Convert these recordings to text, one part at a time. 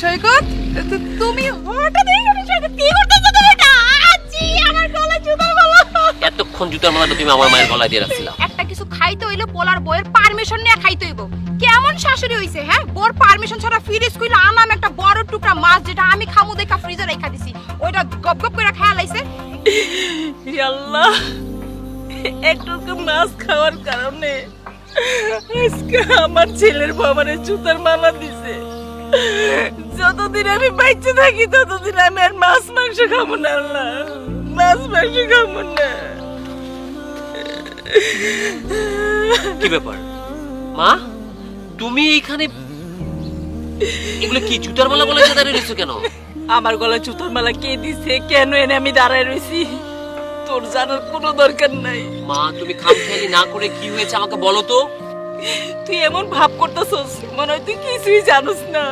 সৈকত তুমি হঠাৎ এইখানে সৈকত কি করতেছো তুমি? এটা আচ্ছি আমার গলা জুতা বলো এতক্ষণ জুতার মালাটা তুমি আমার মায়ের গলায় দিয়ে রাখছিলা। একটা কিছু খাইতে হইলে পোলার বইয়ের পারমিশন নিয়ে খাইতে হইব। কেমন শাশুড়ি হইছে হ্যাঁ? বোর পারমিশন ছাড়া ফ্রিজ কইলা আনাম একটা বড় টুকরা মাছ যেটা আমি খামু দেখা ফ্রিজে রেখা দিছি। ওইটা গপ গপ করে খেয়াল আইছে আল্লাহ একটু মাছ খাওয়ার কারণে। আজকে আমার ছেলের বাবারে জুতার মালা দিছে। যতদিন আমি বাইচে থাকি ততদিন আমি আর মাছ মাংস খাব না আল্লাহ। মাছ মাংস খাব না। কি ব্যাপার? মা তুমি এইখানে এগুলো কি জুতার মালা গলায় দাঁড়িয়ে রয়েছো কেন? আমার গলায় জুতার মালা কে দিছে? কেন এনে আমি দাঁড়ায় রয়েছি তোর জানার কোনো দরকার নাই। মা তুমি খামখেয়ালি না করে কি হয়েছে আমাকে বলো তো। তুই এমন ভাব করতেছস মনে হয় তুই কিছুই জানোস না।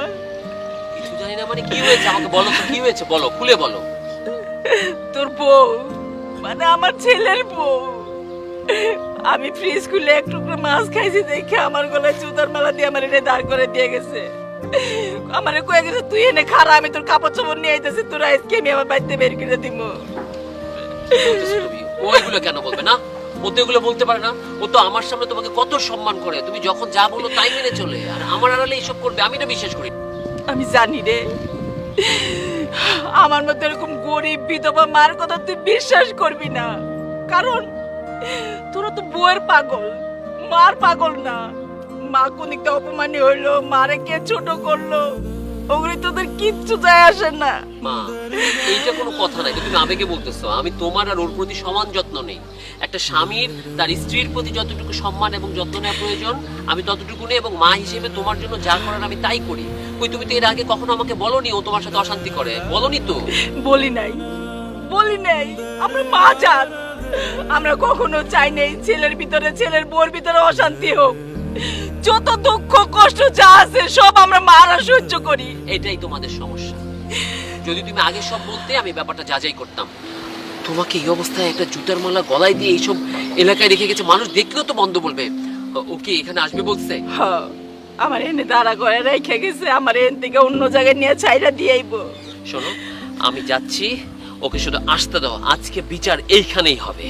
কিছু জানি না মানে কি হয়েছে আমাকে বলো তো কি হয়েছে? বলো খুলে বলো। তোর বউ মানে আমার ছেলের বউ। আমি ফ্রিজ খুলে এক টুকরো মাছ খাইছি দেখে আমার গলায় জুতার মালা দিয়ে আমার এনে দাঁড় করে দিয়ে গেছে। আমার কয়ে গেছে তুই এনে খারা আমি তোর কাপড় চোপড় নিয়ে আইতেছি তোর আজকে আমি আমার বাড়িতে বের করে দিব কি বলতেছো তুমি ও এগুলো কেন বলবে না? ও তো এগুলো বলতে পারে না। ও তো আমার সামনে তোমাকে কত সম্মান করে। তুমি যখন যা বলো তাই মেনে চলে। আর আমার আড়ালে এইসব করবে, আমি না বিশ্বাস করি। আমি জানি রে। আমার মধ্যে এরকম গরিব বিধবা মার কথা তুই বিশ্বাস করবি না। কারণ তোরা তো বউয়ের পাগল, মার পাগল না। মা কোনিকটা অপমানি হইল, মারে কে ছোট করল। ওগুলি তোদের কিচ্ছু যায় আসে না। মা এইটা কোনো কথা নাই। তুমি আবেগে বলতেছো আমি তোমার আর ওর প্রতি সমান যত্ন নেই। একটা স্বামীর তার স্ত্রীর প্রতি যতটুকু সম্মান এবং যত্ন নেওয়া প্রয়োজন আমি ততটুকু নেই এবং মা হিসেবে তোমার জন্য যা করার আমি তাই করি। কই তুমি তো এর আগে কখনো আমাকে বলনি ও তোমার সাথে অশান্তি করে? বলনি তো? বলি নাই। বলি নাই। আমরা মা জান আমরা কখনো চাই নাই ছেলের ভিতরে ছেলের বউর ভিতরে অশান্তি হোক। যত দুঃখ কষ্ট যা আছে সব আমরা মারা সহ্য করি। এটাই তোমাদের সমস্যা। যদি তুমি আগে সব বলতে আমি ব্যাপারটা যাচাই করতাম। তোমাকে এই অবস্থায় একটা জুতার মালা গলায় দিয়ে এইসব এলাকায় রেখে গেছে মানুষ দেখলেও তো বন্ধ বলবে। ও কি এখানে আসবে বলছে? আমার এনে দাঁড়া করে রেখে গেছে আমার এন থেকে অন্য জায়গায় নিয়ে ছাইরা দিয়ে আইবো। শোনো আমি যাচ্ছি ওকে শুধু আসতে দাও আজকে বিচার এইখানেই হবে।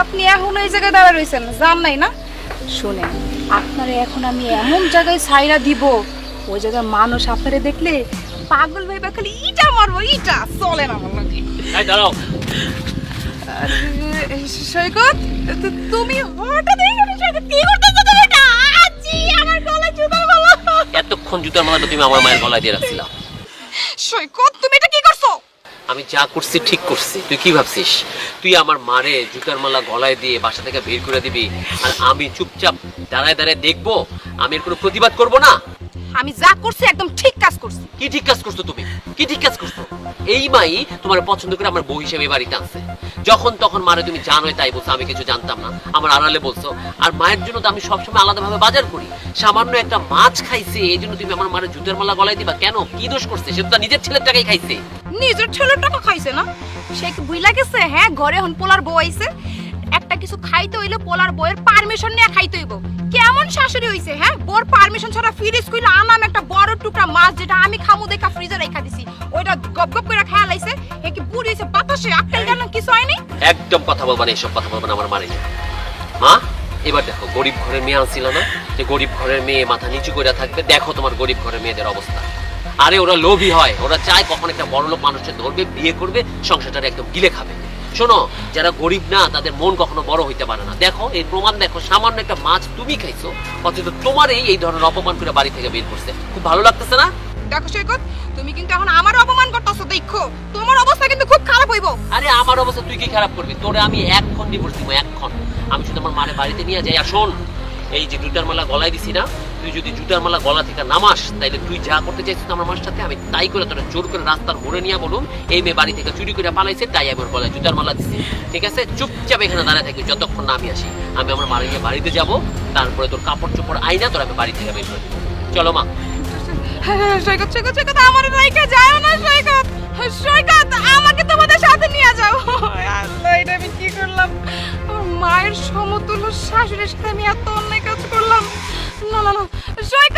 আপনি এখন ওই জায়গায় দাঁড়া রয়েছেন জান নাই না? শুনেন আপনারে এখন আমি এমন জায়গায় ছাইরা দিব ওই জায়গায় মানুষ আপনারে দেখলে পাগল ভাইবা খালি ইটা মারবো ইটা চলে না আমার লাগে। দাঁড়াও। সৈকত তুমি হঠাৎ সৈকত কি করতেছো তুমি? এটা আচ্ছি আমার গলা জুতা বলো। এতক্ষণ জুতার মালাটা তুমি আমার মায়ের গলায় দিয়ে রাখছিলা। সৈকত আমি যা করছি, ঠিক করছি। তুই কি ভাবছিস? তুই আমার মারে জুতার মালা গলায় দিয়ে বাসা থেকে বের করে দিবি আর আমি চুপচাপ দাঁড়ায় দাঁড়ায় দেখব? আমি এর কোনো প্রতিবাদ করব না? আমি যা করছি একদম ঠিক কি করছ তুমি? কি করছ? এই মাই তোমার পছন্দ করে আমার বউ হিসেবে বাড়িতে যখন তখন মারে তুমি জানোই তাই বলছো, আমি কিছু জানতাম না। আমার আড়ালে বলছো, আর মায়ের জন্য তো আমি সবসময় আলাদাভাবে বাজার করি। সামান্য একটা মাছ খাইছে, এই জন্য তুমি আমার মায়ের জুতের মালা গলায় দিবা। কেন? কি দোষ করছে? সে তো নিজের ছেলের টাকাই খাইছে। নিজের ছেলের টাকা খাইছে না? সে কি বুইলা গেছে? হ্যাঁ ঘরে এখন পোলার বউ আইছে। একটা কিছু খাইতে হইলে পোলার বউয়ের পারমিশন নিয়ে খাইতে হইব। কেমন শাশুড়ি হইছে হ্যাঁ? বোর পারমিশন ছাড়া ফ্রিজ কইলা মাছ যেটা আমি খামু দেখা ফ্রিজে রেখা দিছি ওইটা গপ গপ করে খেয়াল আইছে হে কি বুড়ি হইছে বাতাসে আক্কেল জানা কিছু হয়নি? একদম কথা বলবা না এইসব কথা বলবা না আমার। মা এবার দেখো গরিব ঘরের মেয়ে আনছিল না? যে গরিব ঘরের মেয়ে মাথা নিচু করে থাকবে দেখো তোমার গরিব ঘরের মেয়েদের অবস্থা। আরে ওরা লোভী হয় ওরা চায় কখন একটা বড় লোক মানুষের ধরবে বিয়ে করবে সংসারটা একদম গিলে খাবে। শোনো যারা গরিব না তাদের মন কখনো বড় হইতে পারে না। দেখো এই প্রমাণ দেখো সামান্য একটা মাছ তুমি খাইছো অথচ তোমারই এই ধরনের অপমান করে বাড়ি থেকে বের করছে। খুব ভালো লাগতেছে না? দেখো সৈকত তুমি কিন্তু এখন আমার অপমান করতেছো দেখো। তোমার অবস্থা কিন্তু খুব খারাপ হইব। আরে আমার অবস্থা তুই কি খারাপ করবি? তোরে আমি এক্ষণ ডিভোর্স দিব এক্ষণ আমি শুধু আমার মারে বাড়িতে নিয়ে যাই আর শোন এই যে জুতার মালা গলায় দিছি না, তুই যদি জুতার মালা গলা থেকে নামাস, তাইলে তুই যা করতে চাইছিস আমার মার সাথে আমি তাই করে তোরা জোর করে রাস্তার মোড়ে নিয়ে বলুন এই মেয়ে বাড়ি থেকে চুরি করে পালাইছে, তাই আমি ওর গলায় জুতার মালা দিছি। ঠিক আছে? চুপচাপ এখানে দাঁড়ায় থাকি, যতক্ষণ না আমি আসি। আমি আমার মারে নিয়ে বাড়িতে যাব, তারপরে তোর কাপড় চোপড় আইনা তোর আমি বাড়ি থেকে বের করে চলো মা। সৈকত সৈকত সৈকত, আমার রাইকা যায় না, সৈকত। সৈকত, আমাকে তোমাদের সাথে নিয়ে যাও। আল্লাহ, এটা আমি কি করলাম? মায়ের সমতুল্য শাশুড়ির সাথে আমি এত অন্যায় না না না সৈকত